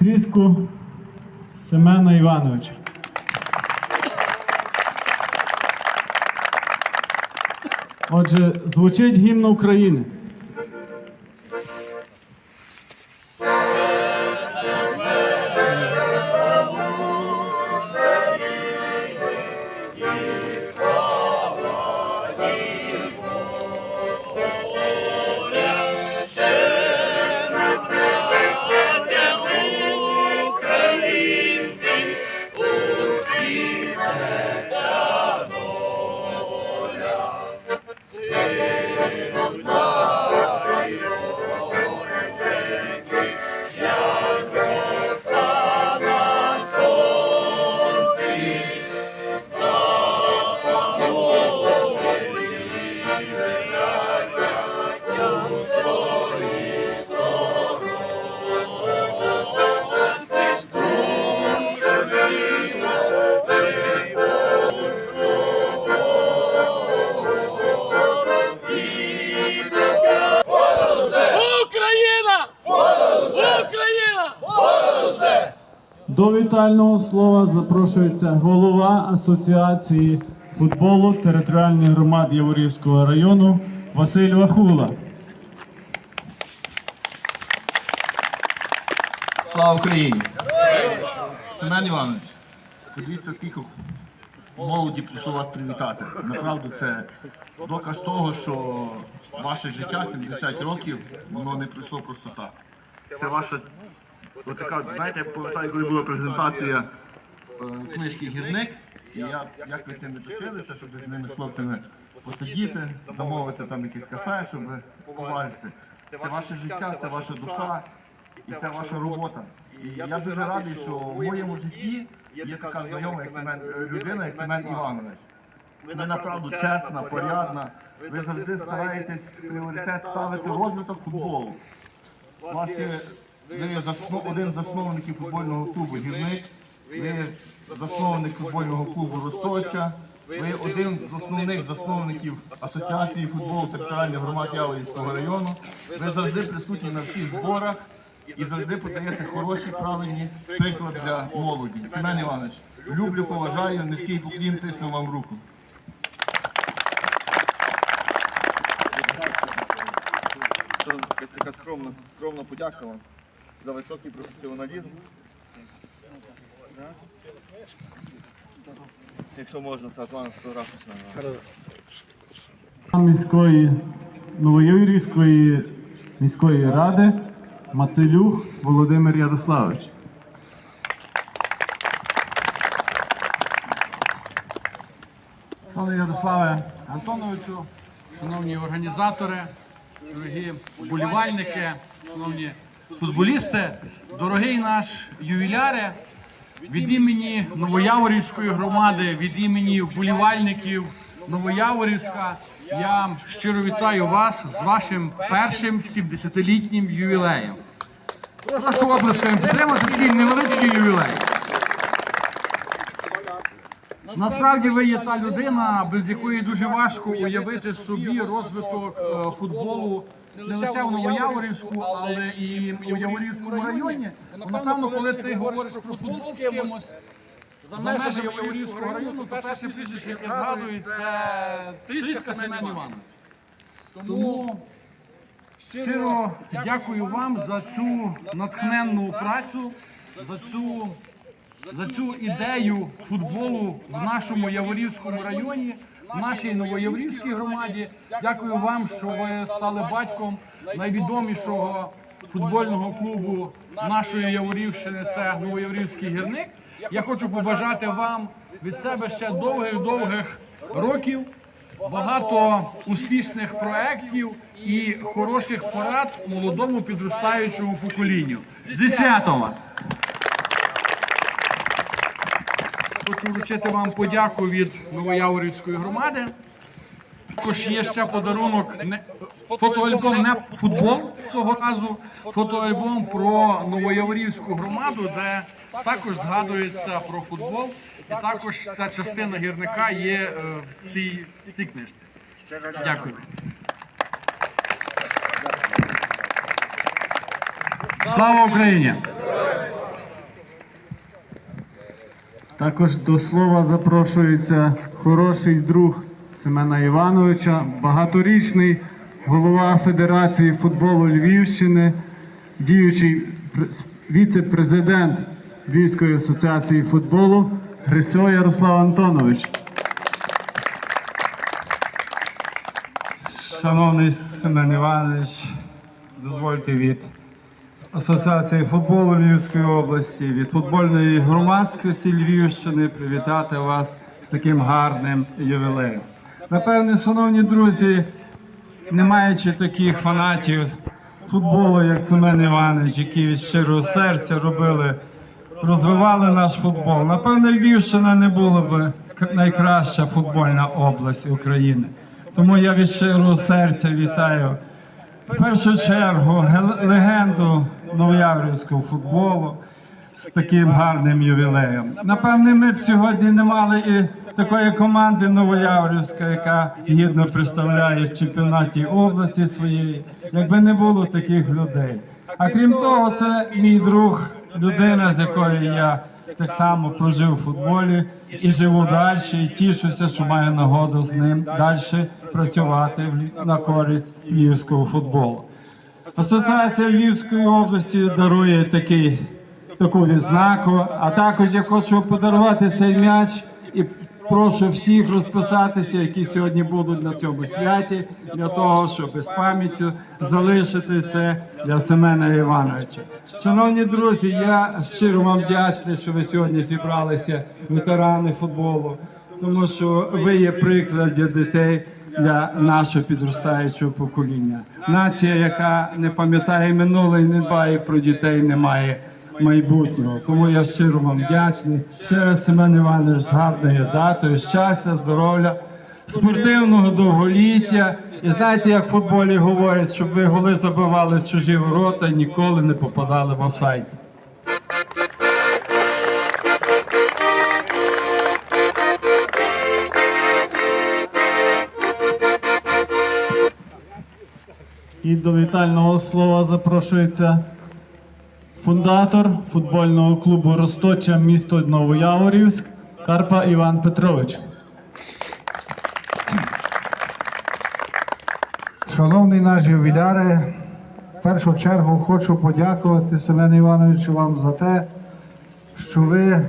Тріску Семена Івановича. Отже, звучить гімн України. Вітального слова запрошується голова Асоціації футболу територіальних громад Яворівського району Василь Вахула. Слава Україні! Семен Іванович, подивіться, скільки молоді прийшло вас привітати. Направду це доказ того, що ваше життя 70 років, воно не пройшло просто так. Це ваша отака, знаєте, я пам'ятаю, коли була презентація е, книжки Гірник, і я, як ви тим лишилися, щоб з ними з хлопцями посидіти, замовити там якесь кафе, щоб побачити. Це ваше життя, це ваша душа і це ваша робота. І я дуже радий, що в моєму житті є така знайома як Семен, людина, як Семен Іванович. Ви направду чесна, порядна. Ви завжди стараєтесь пріоритет ставити розвиток футболу. Ваші, ви засно, один з засновників футбольного клубу Гірник, ви засновник футбольного клубу Росточа, ви один з основних засновників Асоціації футболу територіальних громад Яворівського району. Ви завжди присутні на всіх зборах і завжди подаєте хороші, правильні приклад для молоді. Семен Іванович, люблю, поважаю, низький поклін, тисну вам руку. Якась така скромна, скромна подяка вам за високий професіоналізм. Якщо можна, то з вами міської Новояврівської міської ради Мацелюх Володимир Ярославович. Шановний Ярославе Антоновичу, шановні організатори, дорогі вболівальники, шановні футболісти, дорогий наш ювіляре, від імені Новояворівської громади, від імені вболівальників Новояворівська, я щиро вітаю вас з вашим першим 70-літнім ювілеєм. Прошу оплесками підтримати такий невеличкий ювілей. Насправді ви є та людина, без якої дуже важко уявити собі розвиток е, футболу не лише в Новояворівську, але і у Яворівському районі. Напевно, коли ти говориш про футбол з кимось за межами Яворівського району, то перше прізвище, яке згадують, це Тріска Семен Іванович. Тому Щиро дякую вам за цю натхненну працю, за цю, за цю ідею футболу в нашому Яворівському районі, нашій Новояворівській громаді. Дякую вам, що ви стали батьком найвідомішого футбольного клубу нашої Яворівщини. Це Новояворівський гірник. Я хочу побажати вам від себе ще довгих-довгих років багато успішних проєктів і хороших порад молодому підростаючому поколінню. Зі святом вас! Хочу вручити вам подяку від Новояворівської громади. Також є ще подарунок фотоальбом не футбол цього разу. Фотоальбом про Новояворівську громаду, де також згадується про футбол, і також ця частина гірника є е, в цій, в цій книжці. Дякую. Слава Україні! Також до слова запрошується хороший друг Семена Івановича, багаторічний голова Федерації футболу Львівщини, діючий віце-президент Львівської асоціації футболу Грисьо Ярослав Антонович. Шановний Семен Іванович, дозвольте від Асоціації футболу Львівської області, від футбольної громадськості Львівщини привітати вас з таким гарним ювілеєм. Напевне, шановні друзі, не маючи таких фанатів футболу, як Семен Іванович, які від щирого серця робили, розвивали наш футбол. Напевне, Львівщина не була б найкраща футбольна область України. Тому я від щирого серця вітаю в першу чергу новояврівського футболу з таким гарним ювілеєм. Напевне, ми б сьогодні не мали і такої команди Новояврівська, яка гідно представляє в чемпіонаті області своєї, якби не було таких людей. А крім того, це мій друг, людина, з якою я так само прожив у футболі і живу далі, і тішуся, що маю нагоду з ним далі працювати на користь львівського футболу. Асоціація Львівської області дарує такий, таку відзнаку. А також я хочу подарувати цей м'яч і прошу всіх розписатися, які сьогодні будуть на цьому святі, для того, щоб з пам'яттю залишити це для Семена Івановича. Шановні друзі, я щиро вам вдячний, що ви сьогодні зібралися ветерани футболу, тому що ви є приклад для дітей для нашого підростаючого покоління. Нація, яка не пам'ятає минуле і не дбає про дітей, не має майбутнього. Тому я щиро вам вдячний. Ще раз Семен Іванович з гарною датою, щастя, здоров'я, спортивного довголіття. І знаєте, як в футболі говорять, щоб ви голи забивали в чужі ворота і ніколи не попадали в офсайд. І до вітального слова запрошується фундатор футбольного клубу Росточа місто Новояворівськ Карпа Іван Петрович. Шановний наш ювіляре, в першу чергу хочу подякувати Семену Івановичу вам за те, що ви,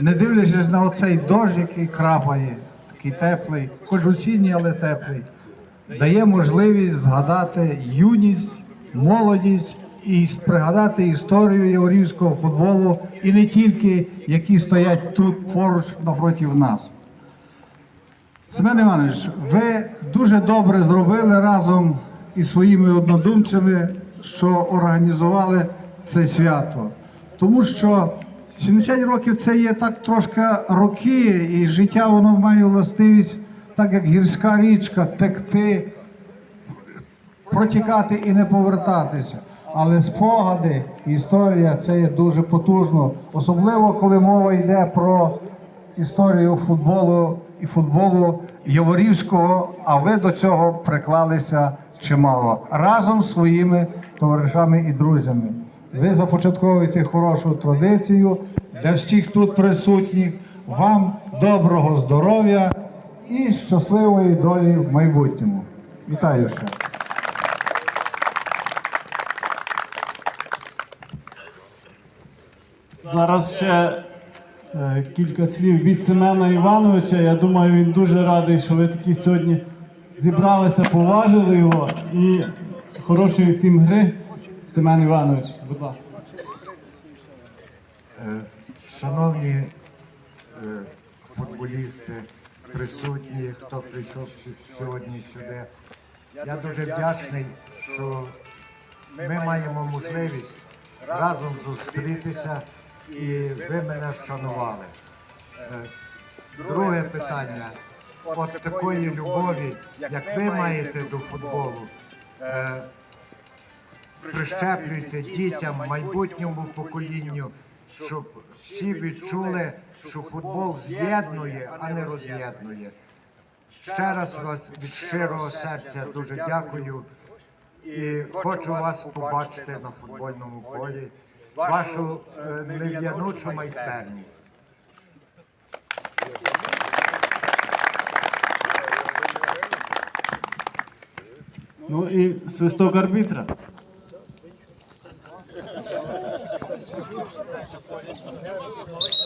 не дивлячись на оцей дощ, який крапає, такий теплий, хоч осінній, але теплий, дає можливість згадати юність, молодість і пригадати історію яворівського футболу і не тільки які стоять тут поруч напроти нас. Семен Іванович, ви дуже добре зробили разом із своїми однодумцями, що організували це свято. Тому що 70 років це є так трошки роки, і життя воно має властивість, так як гірська річка, текти, протікати і не повертатися. Але спогади, історія це є дуже потужно, особливо коли мова йде про історію футболу і футболу Яворівського, а ви до цього приклалися чимало разом з своїми товаришами і друзями. Ви започатковуєте хорошу традицію для всіх тут присутніх. Вам доброго здоров'я і щасливої долі в майбутньому. Вітаю ще. Зараз ще е, кілька слів від Семена Івановича. Я думаю, він дуже радий, що ви такі сьогодні зібралися, поважили його і хорошої всім гри. Семен Іванович, будь ласка. Е, шановні е, футболісти присутні, хто прийшов сьогодні сюди. Я дуже вдячний, що ми маємо можливість разом зустрітися і ви мене вшанували. Е, Друге питання. От такої любові, як ви маєте до футболу, е, прищеплюйте дітям, майбутньому поколінню, щоб всі відчули, що футбол з'єднує, а не роз'єднує. Ще раз вас від щирого серця дуже дякую і хочу вас побачити на футбольному полі, вашу е, нев'янучу майстерність. Ну і свисток арбітра.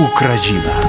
Україна.